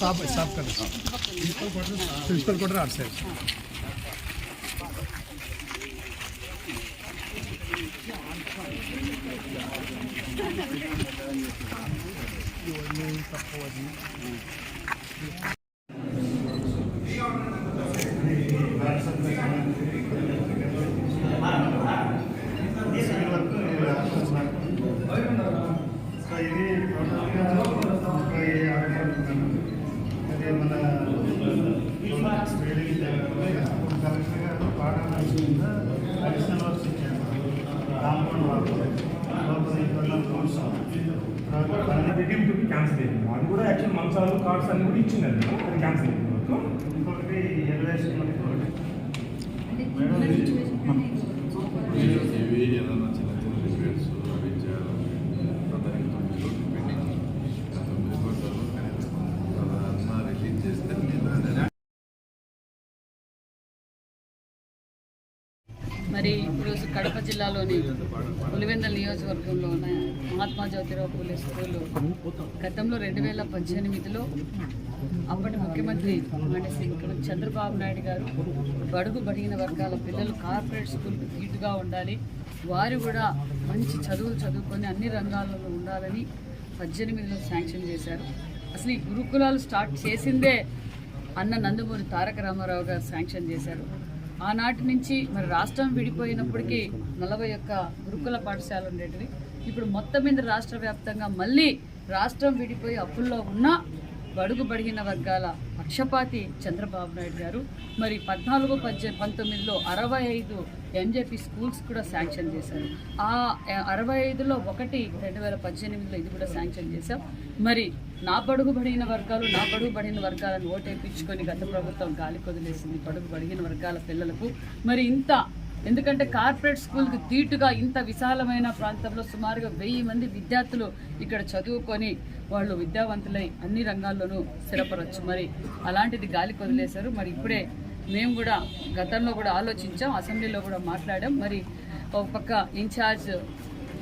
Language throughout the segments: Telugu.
साफ़ साफ़ कर प्रिंसिपल क्वार्टर आर्ट से Thank you. కలెక్టర్ గారు పాఠాలు అడిషనల్ వర్క్స్ ఇచ్చారు కాంపౌండ్ వర్క్ లోపల ఇంటర్నల్ రూమ్స్ అది బిగిన్ టు క్యాన్సిల్ అయింది అది కూడా యాక్చువల్ మంచాలు కార్డ్స్ అన్ని కూడా ఇచ్చింది అది అది క్యాన్సిల్ అయింది వర్క్ ఇంకొకటి ఎలివేషన్ ఇవి మరి ఈరోజు కడప జిల్లాలోని పులివెందల నియోజకవర్గంలో ఉన్న మహాత్మా జ్యోతిరావు పూలే స్కూలు గతంలో రెండు వేల పద్దెనిమిదిలో అప్పటి ముఖ్యమంత్రి అంటే చంద్రబాబు నాయుడు గారు బడుగు బడిగిన వర్గాల పిల్లలు కార్పొరేట్ స్కూల్కి ధీటుగా ఉండాలి. వారు కూడా మంచి చదువులు చదువుకొని అన్ని రంగాలలో ఉండాలని పద్దెనిమిదిలో శాంక్షన్ చేశారు. అసలు ఈ గురుకులాలు స్టార్ట్ చేసిందే అన్న నందమూరి తారక రామారావు గారు శాంక్షన్ చేశారు. ఆనాటి నుంచి మరి రాష్ట్రం విడిపోయినప్పటికీ నలభై ఒక్క గురుకుల పాఠశాలలు ఉండేటివి. ఇప్పుడు మొత్తం మీద రాష్ట్ర వ్యాప్తంగా మళ్ళీ రాష్ట్రం విడిపోయి అప్పుల్లో ఉన్న బడుగు బడిగిన వర్గాల పక్షపాతి చంద్రబాబు నాయుడు గారు మరి పద్నాలుగు పద్దె పంతొమ్మిదిలో అరవై ఐదు ఎంజేపీ స్కూల్స్ కూడా శాంక్షన్ చేశారు. ఆ అరవై ఐదులో ఒకటి రెండు వేల పద్దెనిమిదిలో ఇది కూడా శాంక్షన్ చేశాం. మరి నా బడుగు పడిన వర్గాలు నా బడుగు పడిన వర్గాలను ఓటేపించుకొని గత ప్రభుత్వం గాలి కొదిలేసింది బడుగు బడిగిన వర్గాల పిల్లలకు. మరి ఇంత ఎందుకంటే కార్పొరేట్ స్కూల్కి దీటుగా ఇంత విశాలమైన ప్రాంతంలో సుమారుగా వెయ్యి మంది విద్యార్థులు ఇక్కడ చదువుకొని వాళ్ళు విద్యావంతులై అన్ని రంగాల్లోనూ స్థిరపరచ్చు మరి అలాంటిది గాలి కొదిలేశారు మరి ఇప్పుడే మేము కూడా గతంలో కూడా ఆలోచించాం అసెంబ్లీలో కూడా మాట్లాడాం. మరి ఒక పక్క ఇన్ఛార్జ్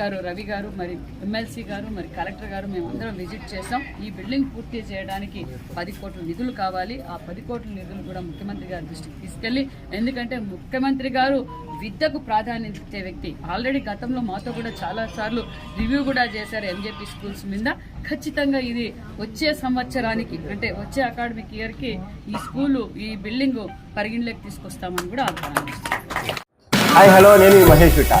గారు రవి గారు మరి ఎమ్మెల్సీ గారు మరి కలెక్టర్ గారు మేము అందరం విజిట్ చేసాం ఈ బిల్డింగ్ పూర్తి చేయడానికి పది కోట్ల నిధులు కావాలి. ఆ పది కోట్ల నిధులు కూడా ముఖ్యమంత్రి గారి దృష్టికి తీసుకెళ్ళి ఎందుకంటే ముఖ్యమంత్రి గారు విద్యకు ప్రాధాన్యత ఇచ్చే వ్యక్తి. ఆల్రెడీ గతంలో మాతో కూడా చాలా సార్లు రివ్యూ కూడా చేశారు ఎంజేపీ స్కూల్స్ మీద. ఖచ్చితంగా ఇది వచ్చే సంవత్సరానికి అంటే వచ్చే అకాడమిక్ ఇయర్కి ఈ స్కూలు ఈ బిల్డింగ్ పరిగణలోకి తీసుకొస్తామని కూడా ఆహ్వానిస్తున్నాం హాయ్ హలో నేను Mahesh Vita